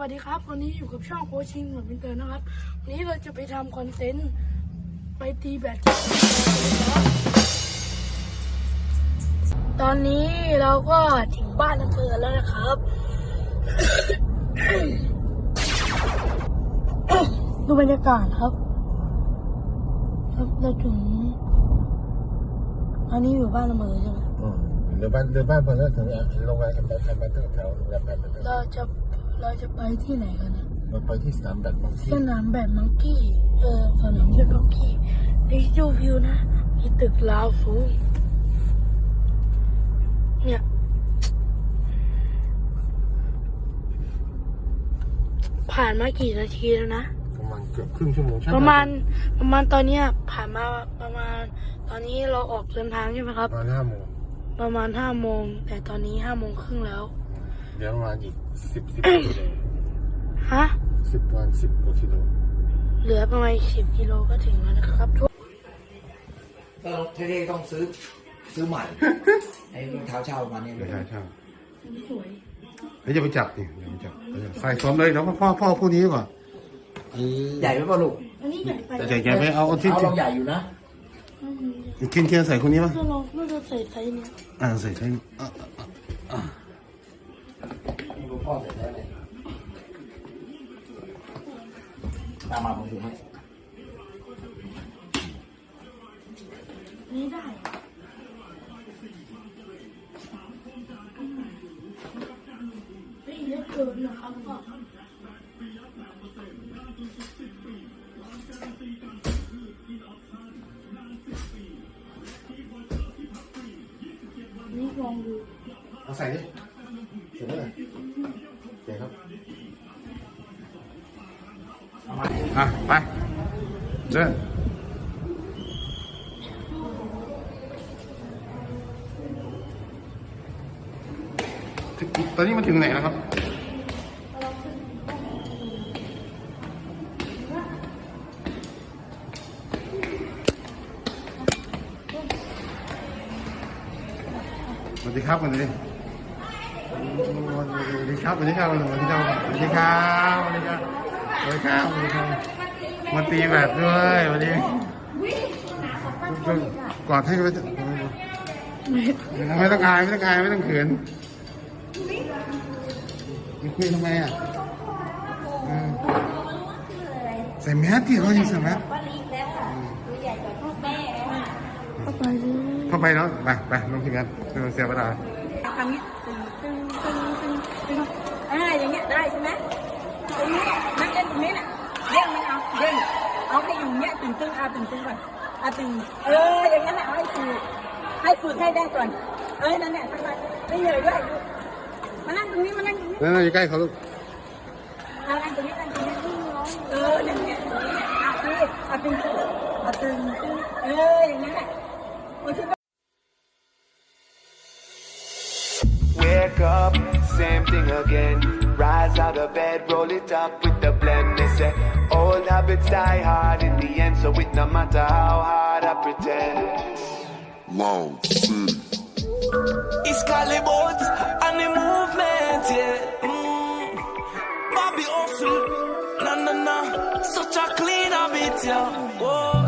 วัสดีครับ วันนี้อยู่กับช่องโคชชิงเหมือนเป็นเตอร์นะครับ วันนี้เราจะไปทำคอนเทนต์ ไปตีแบดกันนะครับตอนนี้เราก็ถึงบ้านอำเภอแล้วนะครับ ดูบรรยากาศครับ ครับเราถึงอันนี้อยู่บ้านอำเภอใช่ไหมอืมเรือบ้านเรือบ้านพอแล้วถึงโรงแรมกันไปกันไปตั้งแถวโรงแรมกันไปเราจะ เราจะไปที่ไหนกันนะเราไปที่สนามแบดบางที่สนามแบดมังกี้เออสนามแบดมังกี้ดิจูวิวนะ มีตึกลาวสูง เนี่ยผ่านมากี่นาทีแล้วนะ ประมาณเกือบครึ่งชั่วโมงใช่ไหประมาณประมาณตอนเนี้ยผ่านมาประมาณ ตอนนี้เราออกเดินทางใช่ไหมครับ ประมาณห้าโมงประมาณห้าโมงแต่ตอนนี้ห้าโมงครึ่งแล้ว เดี๋ยวประมาณอีกสิบสิบกิโลฮะสิบประมาณสิบกว่ากิโลเหลือประมาณสิบกิโลก็ถึงแล้วนะครับทุกก็เท่ๆต้องซื้อซื้อใหม่ ไอ้รองเท้าเช่ามาเนี่ยเดี๋ยวใช่ใช่สวยเดี๋ยวจะไปจับดิเดี๋ยวไปจับใส่ซ้อมเลยแล้วพ่อพ่อพูดนี้ก่อนเออใหญ่ไหมป่ะลูกอันนี้ใหญ่ไปแต่ใหญ่ๆไปเอาเอาที่เท้าเราใหญ่อยู่นะเคียนเคียนใส่คนนี้ป่ะถ้าเราไม่ได้ใส่ไซส์เนี้ยอ่าใส่ใส่อะอะ ดูพ่อเสร็จแล้วเลยตามมาผมดูให้นี่ได้ไม่เยอะเกินนะครับก็นี่ลองดูเอาใส่ดิ เสร็จแล้วเลยเสร็จครับเอามาอะไปเดินตอนนี้มันถึงไหนแล้วครับสวัสดีครับวันนี้ สวัสดีครับสวัสดีครับสวัสดีครับสวัสดีครับสวัสดีครับสวัสดีครับสวัสดีครับมาตีแบบด้วยวันนี้กอดให้กันไปไม่ต้องอายไม่ต้องอายไม่ต้องเขินมึงคุยทำไมอะใส่แมสที่เขายังใส่แมสเข้าไปเลยเข้าไปแล้วไปไปลงทีมกันเสียเวลา อ่าอย่างเงี้ยได้ใช่ไหมตรงนี้นั่งเล่นตรงนี้น่ะเด้งมันเอาเด้งเอาให้อยู่เนี้ยตึงตึงเอาตึงตึงก่อนเอาตึงเอออย่างนั้นแหละเอาให้ฝึกให้ฝึกให้ได้ก่อนเอ้ยนั่นแหละทำไมไม่เหนื่อยด้วยมานั่งตรงนี้มานั่งตรงนี้แล้วเราอยู่ใกล้เขาลูกเอานั่งตรงนี้นั่งตรงนี้เออนั่นแหละตรงนี้เอาตึงเอาตึงเอาตึงตึงเอออย่างนั้นแหละโอ้ย Wake up, same thing again. Rise out of bed, roll it up with the blend. They say old habits die hard in the end, so it no matter how hard I pretend. Long City. It's Boats and the movement, yeah. Mm. Bobby Hustle, na na na, such a clean habit, yeah. Whoa.